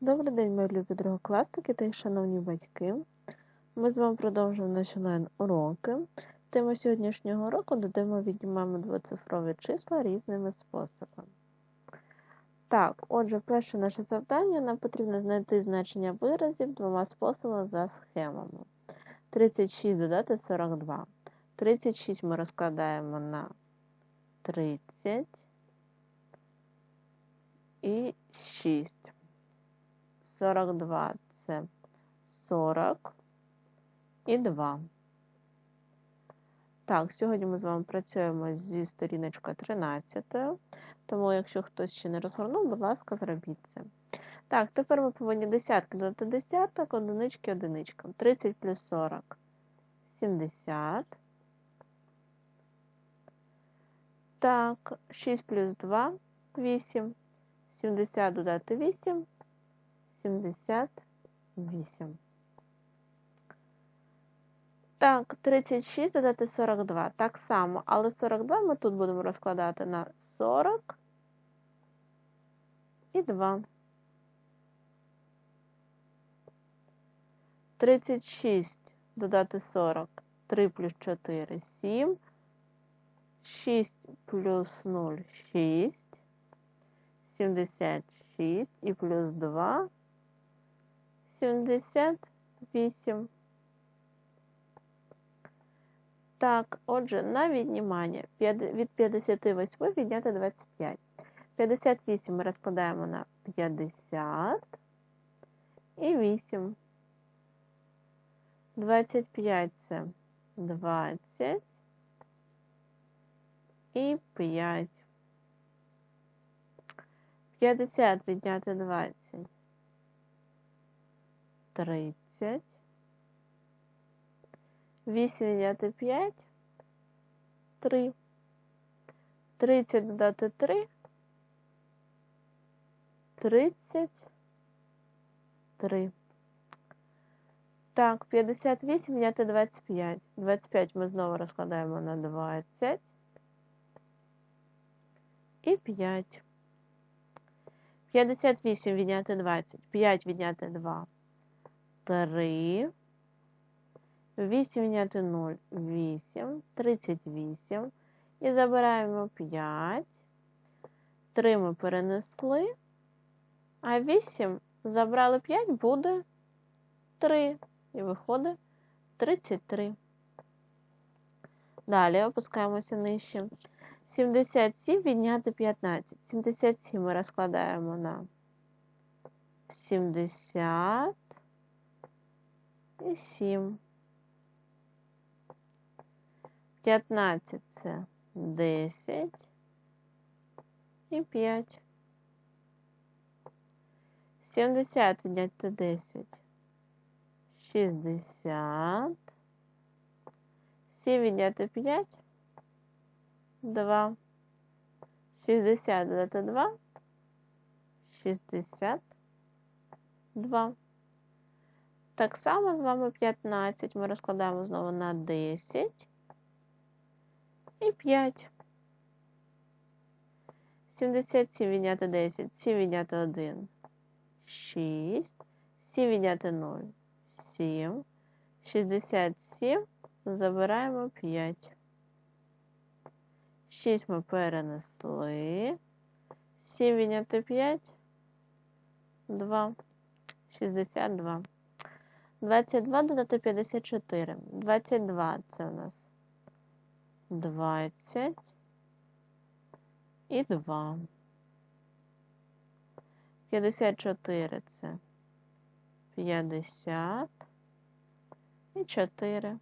Добрий день, мої любі другокласники та й шановні батьки. Ми з вами продовжуємо наші онлайн-уроки. Тема сьогоднішнього уроку додаємо віднімаємо двоцифрові числа різними способами. Так, отже, перше наше завдання нам потрібно знайти значення виразів двома способами за схемами. 36 додати 42. 36 ми розкладаємо на 30 і 6. 42 це 40 і 2. Так, сьогодні ми з вами працюємо зі сторіночкою 13, тому якщо хтось ще не розгорнув, будь ласка, зробіть це. Так, тепер ми повинні десятки додати десяток, одинички одиничкам. 30 плюс 40 70. Так, 6 плюс 2 8. 70 додати 8. 78. Так, 36 додати 42. Так само, але 42 ми тут будемо розкладати на 40 і 2. 36 додати 40. 3 плюс 4 7. 6 плюс 0 6. 76 і плюс 2 78. Так, отже, на віднімання від 58 відняти 25. 58 ми розкладаємо на 50 і 8. 25 це 20 і 5. 50 відняти 20. 30. 8 відняти 5. 3. 30 додати 3. 33. Так, 58 відняти 25. 25 ми знову розкладаємо на 20. І 5. 58 відняти 20. 5 відняти 2. 3. 8 відняти 0. 8. 38. І забираємо 5. 3 ми перенесли. А 8 забрали 5, буде 3. І виходить 33. Далі опускаємося нижче. 77 відняти 15. 77 ми розкладаємо на 70 і 7. 15 це 10 і 5. 70 відняти 10. 60. 7 відняти 5. 2. 60 додати 2. 62. Так само з вами 15. Ми розкладаємо знову на 10 і 5. 77 відняти 10, 7 відняти 1, 6, 7 відняти 0, 7, 67, забираємо 5. 6 ми перенесли. 7 відняти 5, 2, 62. 22 додати 54. 22 це у нас 20 і 2. 54 це 50 і 4.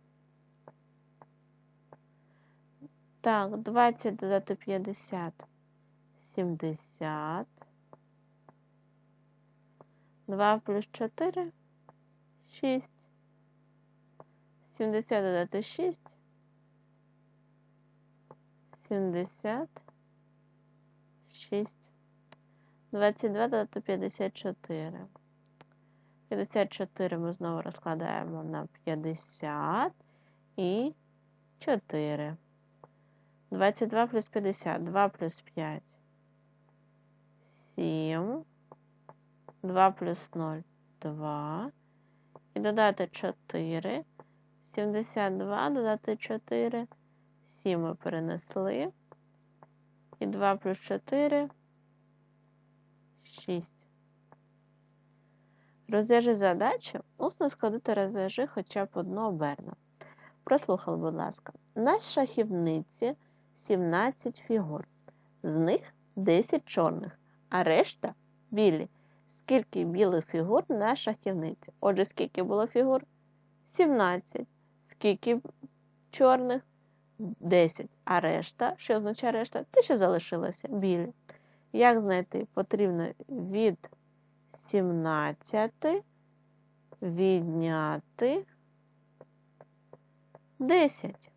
Так, 20 додати 50. 70. 2 плюс 4 6. 70 додати 6. 76. 22 додати 54. 54 ми знову розкладаємо на 50 і 4. 22 плюс 50. 2 плюс 5. 7. 2 плюс 0 2. І додати 4. 72 додати 4. 7 ми перенесли. І 2 плюс 4 6. Розв'яжи задачу, усно складути розв'яжи хоча б одну оберно. Прослухали, будь ласка. На шахівниці 17 фігур. З них 10 чорних, а решта білі. Скільки білих фігур на шахівниці? Отже, скільки було фігур? 17. Скільки чорних? 10. А решта, що означає решта? Те, що залишилося, білі. Як знайти? Потрібно від 17 відняти 10.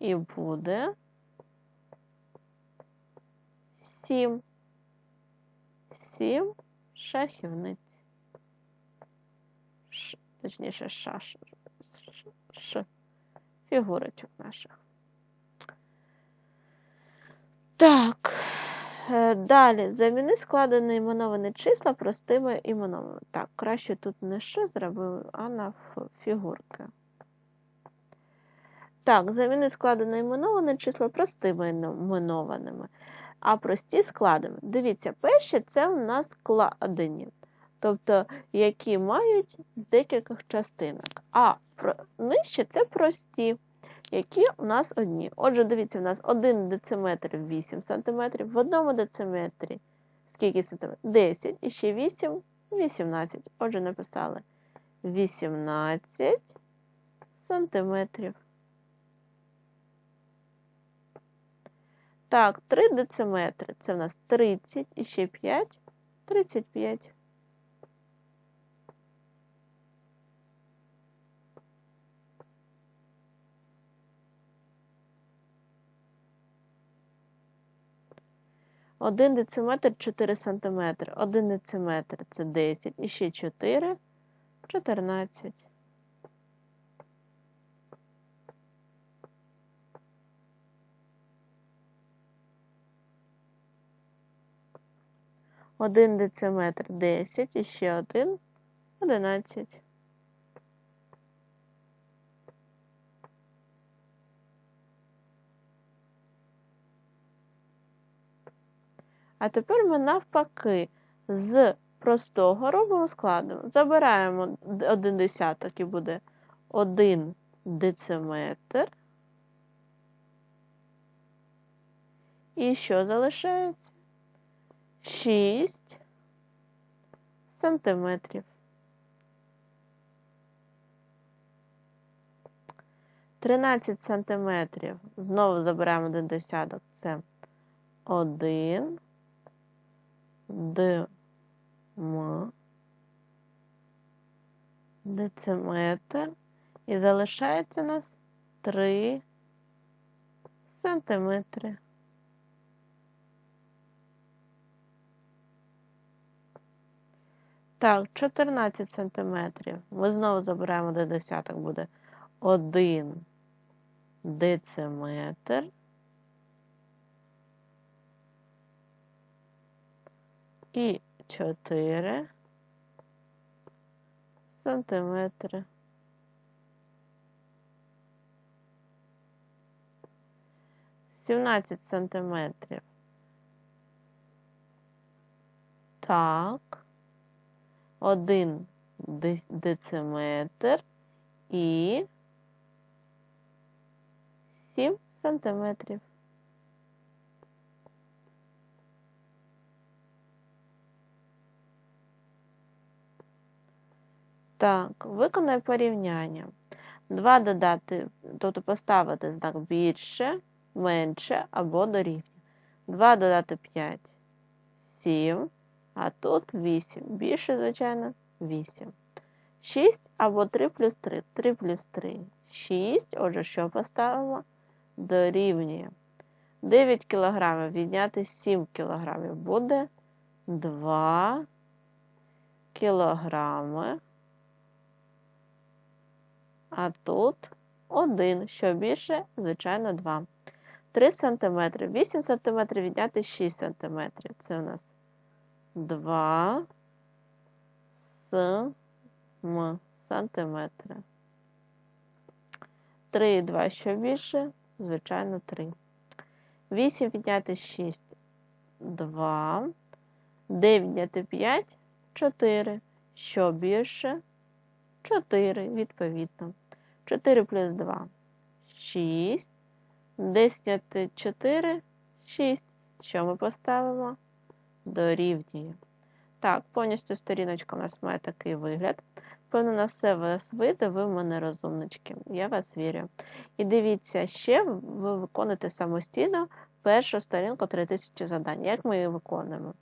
І буде 7. 7 шахівниць. Точніше, шаш. Ш, ш, фігурочок наших. Так. Е, Далі, заміни складені іменовані числа простими іменованими. Так, краще тут не «ш» зробив, а на фігурки. Так, заміни складені іменовані числа простими іменованими, а прості складені. Дивіться, перші це у нас складені, тобто які мають з декількох частинок. А нижче це прості які у нас одні. Отже, дивіться, у нас 1 дециметр 8 см, в одному дециметрі скільки сантиметрів? 10 і ще 8 18. Отже, написали 18 сантиметрів. Так, 3 дециметри це в нас 30 і ще 5 35. 1 дециметр 4 сантиметри. 1 дециметр це 10. І ще 4 14. Один дециметр 10 і ще один 11. А тепер ми навпаки з простого робимо складом. Забираємо один десяток і буде 1 дециметр. І що залишається? 6 сантиметрів. 13 сантиметрів. Знову забираємо один десяток. Це 1 Д дециметр і залишається у нас 3 сантиметри. Так, 14 сантиметрів. Ми знову забираємо до десяток, буде 1 дециметр. і 4 сантиметри. Сімнадцять сантиметрів. Так, один дециметр і сім сантиметрів. Так, виконай порівняння. 2 додати, тобто поставити знак більше, менше або дорівнює. 2 додати 5 7, а тут 8. Більше, звичайно, 8. 6 або 3 плюс 3. 3 плюс 3 6. Отже, що поставимо? Дорівнює. 9 кг відняти 7 кг буде 2 кілограми а тут 1. Що більше, звичайно, 2. 3 см. 8 см відняти 6 см. Це у нас 2 м сантиметри. 3 і 2 що більше? Звичайно, 3. 8 підняти 6 2. 9 відняти 5 4. Що більше? 4, відповідно. 4 плюс 2 6. 10 відняти 4 6. Що ми поставимо? Дорівнює. Так, повністю сторіночка у нас має такий вигляд. Певно, на все вас вийде, ви в мене розумнички. Я вас вірю. І дивіться, ще ви виконуєте самостійно першу сторінку 3000 завдань. Як ми її виконуємо?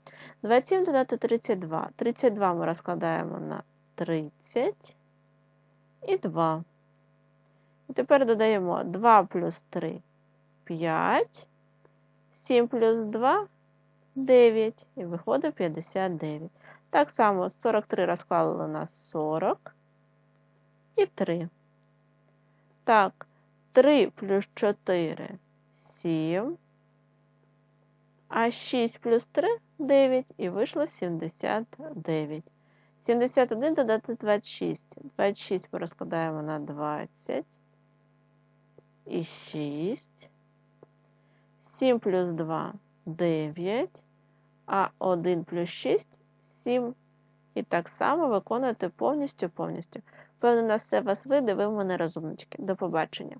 27 додати 32. 32 ми розкладаємо на 30 і 2. І тепер додаємо 2 плюс 3 5. 7 плюс 2 9. І виходить 59. Так само 43 розклали на 40 і 3. Так, 3 плюс 4 7. А 6 плюс 3 9 і вийшло 79. 71 додати 26. 26 ми розкладаємо на 20 і 6. 7 плюс 2 9, а 1 плюс 6 7. І так само виконуєте повністю повністю. Певно, на все вас вийде, ви мене розумнички. До побачення.